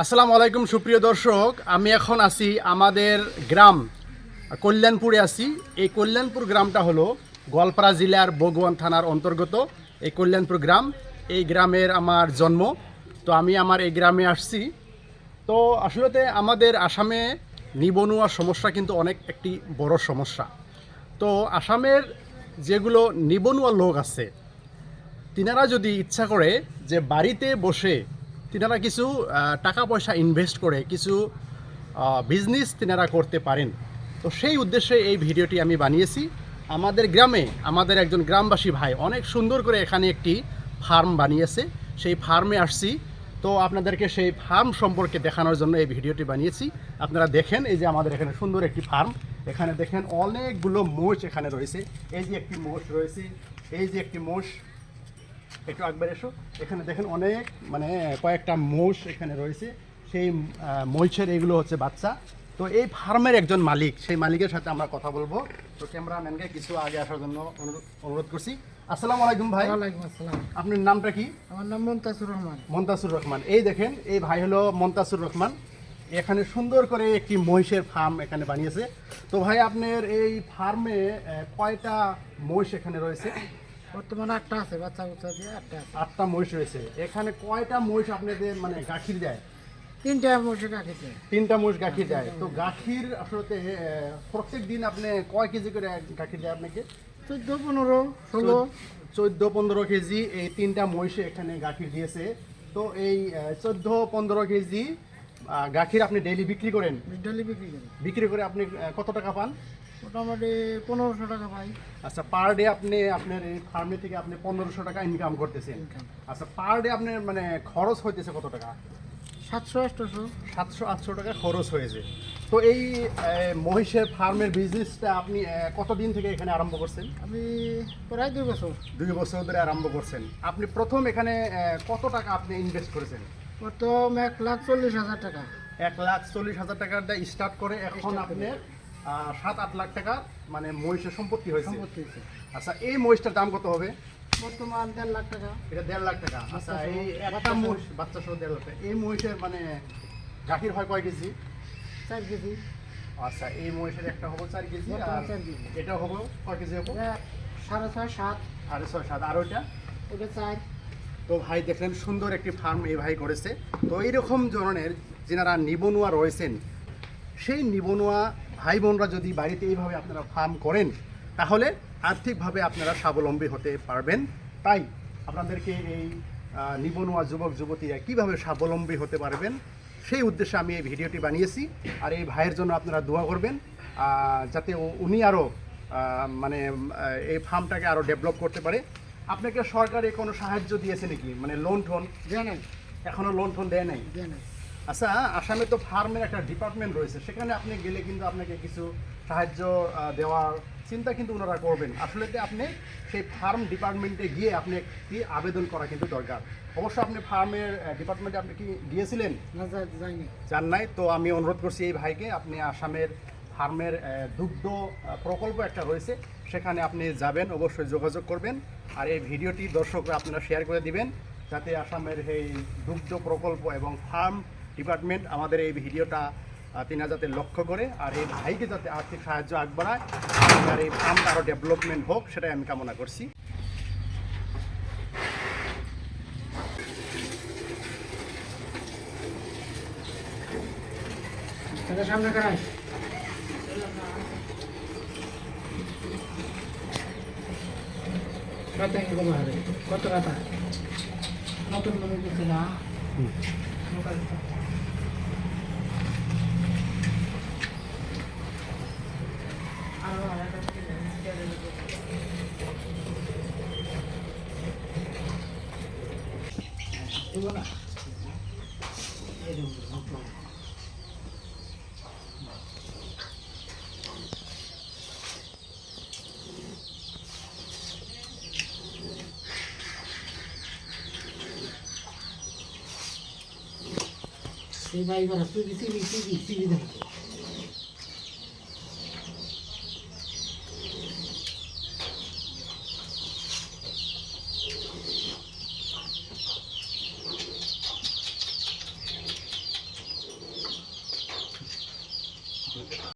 আসসালামু আলাইকুম, সুপ্রিয় দর্শক। আমি এখন আছি আমাদের গ্রাম, কল্যাণপুরে আছি। এই কল্যাণপুর গ্রামটা হলো গোয়ালপাড়া জেলার বগুয়ান থানার অন্তর্গত এই কল্যাণপুর গ্রাম। এই গ্রামের আমার জন্ম। তো আমি আমার এই গ্রামে আসছি। তো আসলে আমাদের আসামে নিবনুয়া সমস্যা কিন্তু অনেক একটি বড় সমস্যা। তো আসামের যেগুলো নিবনুয়া লোক আছে, তিনারা যদি ইচ্ছা করে যে বাড়িতে বসে তিনারা কিছু টাকা পয়সা ইনভেস্ট করে কিছু বিজনেস তিনারা করতে পারেন। তো সেই উদ্দেশ্যে এই ভিডিওটি আমি বানিয়েছি। আমাদের গ্রামে আমাদের একজন গ্রামবাসী ভাই অনেক সুন্দর করে এখানে একটি ফার্ম বানিয়েছে। সেই ফার্মে আসছি। তো আপনাদেরকে সেই ফার্ম সম্পর্কে দেখানোর জন্য এই ভিডিওটি বানিয়েছি। আপনারা দেখেন এই যে আমাদের এখানে সুন্দর একটি ফার্ম এখানে দেখেন অনেকগুলো মোষ এখানে রয়েছে। এই যে একটি মোষ রয়েছে, এই যে একটি মোষ একটু একবার এসো। এখানে দেখেন অনেক মানে কয়েকটা মোষ এখানে রয়েছে। সেই মহিষের এগুলো হচ্ছে বাচ্চা। তো এই ফার্মের একজন মালিক সেই মালিকের সাথে আমরা কথা বলব। তো ক্যামেরাম্যানকে কিছু আগে আসার জন্য অনুরোধ করছি। আসসালামু আলাইকুম ভাই। ওয়ালাইকুম আসসালাম। আপনার নামটা কি? আমার নাম মমতাজুর রহমান। মন্তাসুর রহমান। এই দেখেন এই ভাই হলো মন্তাসুর রহমান। এখানে সুন্দর করে একটি মহিষের ফার্ম এখানে বানিয়েছে। তো ভাই আপনার এই ফার্মে কয়টা মহিষ এখানে রয়েছে? বর্তমানে আটটা আছে বাচ্চা বুচ্চা দিয়ে আটটা আছে। আটটা মহিষ রয়েছে। এখানে কয়টা মহিষ আপনাদের মানে গাখীর দেয়? তিনটা মসে রাখিতে তিনটা মহিষ গাখীর দেয়। তো গাখীর আসলে প্রত্যেক দিন আপনি কয় কেজি করে গাখীর দেয় আপনাকে? চোদ্দ পনেরো ষোলো। চোদ্দ পনেরো কেজি এই তিনটা মহিষে এখানে গাখীর দিয়েছে। তো এই চোদ্দ পনেরো কেজি গাখীর আপনি ডেইলি বিক্রি করেন? মিডালি বিক্রি করি। বিক্রি করে আপনি কত টাকা পান? মোটামুটি পনেরোশো টাকা পাই আচ্ছা পার ডে আপনি আপনার এই ফার্মে থেকে আপনি পনেরোশো টাকা ইনকাম করতেছেন। আচ্ছা পার ডে আপনার মানে খরচ হইতেছে কত টাকা? সাতশো আটশোশো। সাতশো আটশো টাকা খরচ হয়েছে। তো এই মহিষের ফার্মের বিজনেসটা আপনি কতদিন থেকে এখানে আরম্ভ করছেন? আমি প্রায় দুই বছর। দুই বছর ধরে আরম্ভ করছেন। আপনি প্রথম এখানে কত টাকা আপনি ইনভেস্ট করেছেন? প্রথম এক লাখ চল্লিশ হাজার টাকা। এক লাখ চল্লিশ হাজার দিয়ে স্টার্ট করে এখন আহ, সাত আট লাখ টাকা মানে মহিষের সম্পত্তি হয়েছে। সম্পত্তি আচ্ছা এই মহিষটার দাম কত হবে? বর্তমান দেড় লাখ টাকা। এটা দেড় লাখ টাকা। আচ্ছা এই একটা বাচ্চা মহিষ বাচ্চা সহ দেড় লাখ টাকা। এই মহিষের মানে গাখীর হয় কয় কেজি? চার কেজি। আচ্ছা এই মহিষের একটা হব চার কেজি আর চার কেজি। এটা হব কয় কেজি হব? এটা সাড়ে ছয় সাত। আর ছয় সাত। আর ওইটা? ওটা চার। তো ভাই দেখলেন সুন্দর একটি ফার্ম এই ভাই করেছে। তো এইরকম ধরনের যেনারা নিবনুয়া রয়েছেন সেই নিবনুয়া ভাই বোনরা যদি বাড়িতে এইভাবে আপনারা ফার্ম করেন তাহলে আর্থিকভাবে আপনারা স্বাবলম্বী হতে পারবেন। তাই আপনাদেরকে এই নিবনুয়া যুবক যুবতীরা কীভাবে স্বাবলম্বী হতে পারবেন সেই উদ্দেশ্যে আমি এই ভিডিওটি বানিয়েছি। আর এই ভাইয়ের জন্য আপনারা দোয়া করবেন যাতে উনি আরও মানে এই ফার্মটাকে আরও ডেভেলপ করতে পারে। আপনাকে সরকারে কোনো সাহায্য দিয়েছে নাকি? মানে লোন টোন দেয় নাই। এখনও লোন টোন দেয় নাই? দেয় নাই। আচ্ছা আসামে তো ফার্মের একটা ডিপার্টমেন্ট রয়েছে। সেখানে আপনি গেলে কিন্তু আপনাকে কিছু সাহায্য দেওয়ার চিন্তা কিন্তু ওনারা করবেন। আসলে আপনি সেই ফার্ম ডিপার্টমেন্টে গিয়ে আপনি একটি আবেদন করা কিন্তু দরকার। অবশ্য আপনি ফার্মের ডিপার্টমেন্টে আপনি কি গিয়েছিলেন? না যায় যায়নি নাই। তো আমি অনুরোধ করছি এই ভাইকে আপনি আসামের ফার্মের দুগ্ধ প্রকল্প একটা রয়েছে সেখানে আপনি যাবেন অবশ্যই যোগাযোগ করবেন। আর এই ভিডিওটি দর্শকরা আপনারা শেয়ার করে দিবেন যাতে আসামের এই দুগ্ধ প্রকল্প এবং ফার্ম ডিপার্টমেন্ট আমাদের এই ভিডিওটা তিনা যাতে লক্ষ্য করে আর এই ভাইকে যাতে আর্থিক সাহায্য আগ বাড়ায় আর এই ফার্মটা আরও ডেভেলপমেন্ট হোক সেটাই আমি কামনা করছি। সামনে কত কত কথা নতুন মনে কিছু না しょうがない。えー、でも本当 Você vai agora subir, subir, subir, subir.